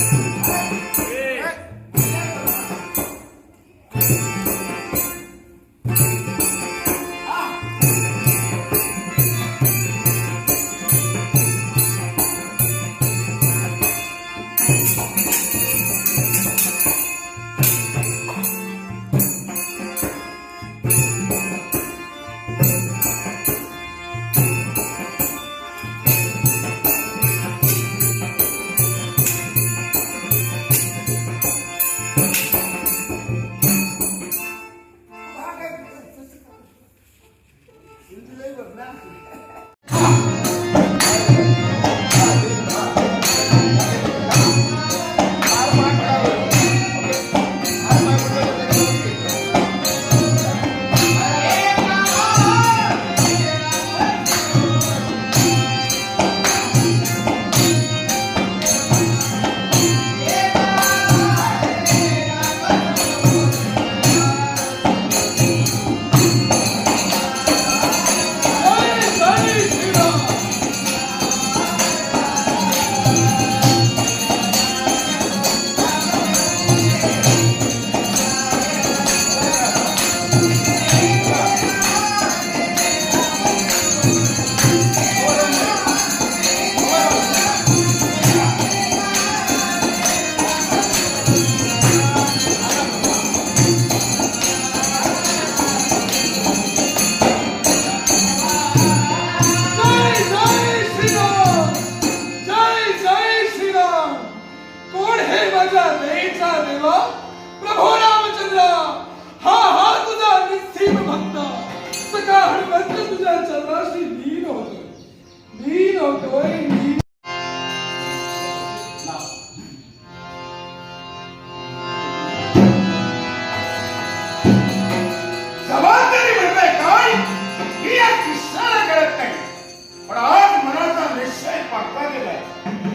Ei. You do it with mountains.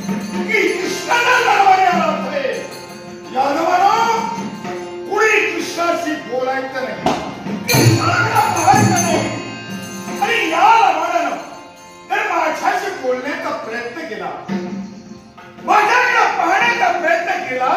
कृष्णाला लावायला यादवाला कुणी कृष्णाशी बोलायचं नाही या लवाड्यानं जर माझ्याशी बोलण्याचा प्रयत्न केला माझ्याकडे पाहण्याचा प्रयत्न केला.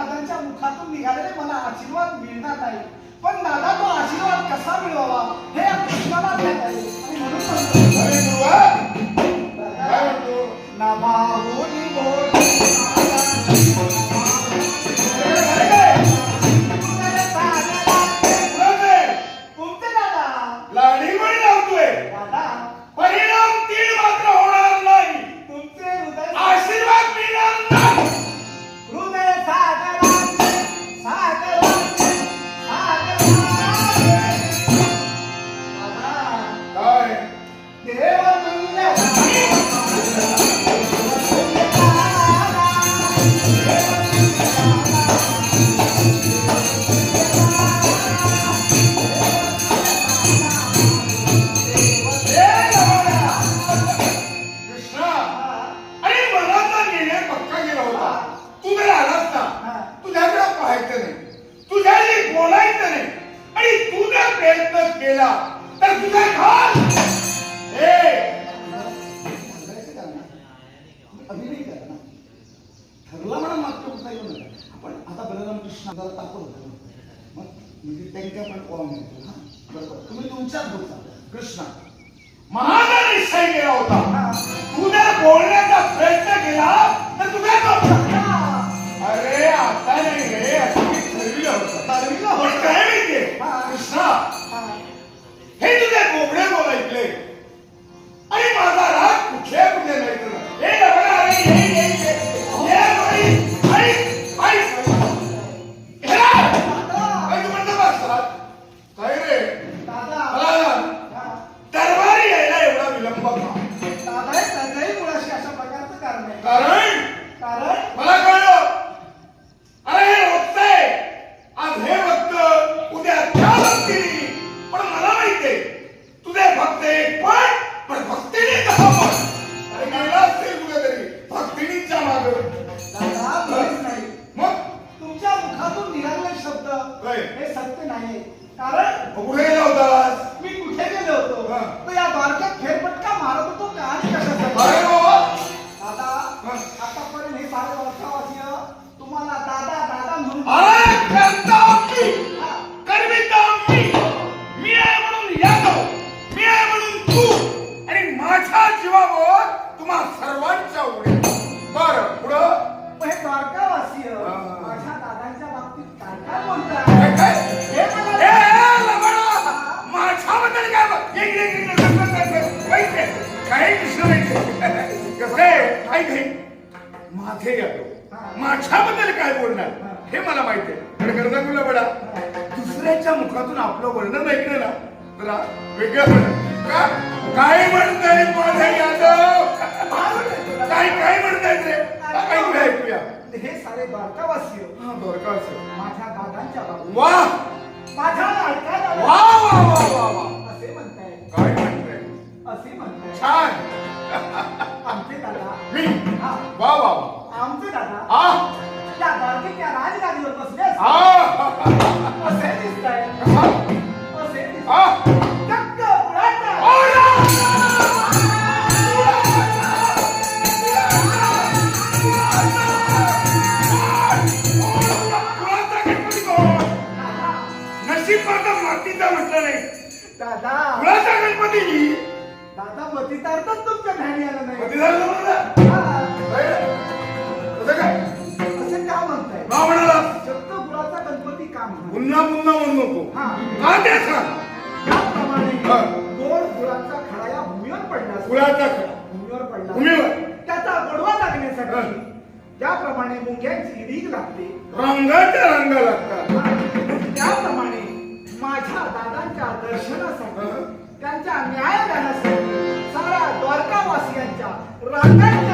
दादांच्या मुखातून निघालेले मला आशीर्वाद मिळणार नाही. पण दादा तो आशीर्वाद कसा मिळवावा? हे या आणि म्हणून ना केला. तर तुझा खाल हे! ना ठरला म्हणा मागच्या होत आपण आता बलराम कृष्ण तापत होतो मग म्हणजे त्यांच्या पण हा? बरोबर. तुम्ही तुमच्याच बोलता. कृष्णा. महाराज निश्चय केला होता तू जर बोलण्याचा प्रयत्न केला तर तुझ्या अरे आता नाही रे. ठरविलं होतं. ठरविलं होतं. काय माहितीये कृष्णा. करता मी करविता मी मी आहे म्हणून यादव मी तुम्हा सर्वांच्या उड्या. बर पुढं. हे द्वारकावासीय माझ्या दादांच्या बाबतीत काय काय बोलताय काय माझ्याबद्दल काय बोलणार? हे मला माहिती आहे. करता तुला बडा दुसऱ्याच्या मुखातून आपलं वर्णन ऐकलं ना जरा वेगळं म्हणत का? काय म्हणताय माझे यादव? काय काय म्हणतायत रे ऐकूया ऐकूया. हे सारे द्वारकावासी हा माझ्या दादांच्या बाबू वा! माझ्या लाडका दादा वा वा वा वा वा. असे म्हणताय. काय म्हणताय? असे म्हणताय. छान. आमचे दादा. मी? वा वा वा. आमचे दादा. आ त्या द्वारकेच्या राजगादीवर बसले असे दिसताय. कसा? असे? दादा मातीचा म्हटलं नाही. दादा. कुणाचा गणपती. दादा मतितार्थच तुमच्या ध्यानी आलं नाही. म्हणलं? हा, काय? पुन्हा पुन्हा म्हणू नको हा का ते सांग त्याप्रमाणे हा. गोड गुळाचा खडा या भूमीवर पडला खडा? भूमीवर पडला भूमीवर? त्याचा गोडवा हा. लागण्यासाठी ज्याप्रमाणे मुंग्यांची रीग लागते रंगाच्या रंग लागतात हा, त्याप्रमाणे माझ्या दादांच्या दर्शनासाठी हा. त्यांच्या न्यायदानासाठी साऱ्या द्वारकावासियांच्या रांगांच्या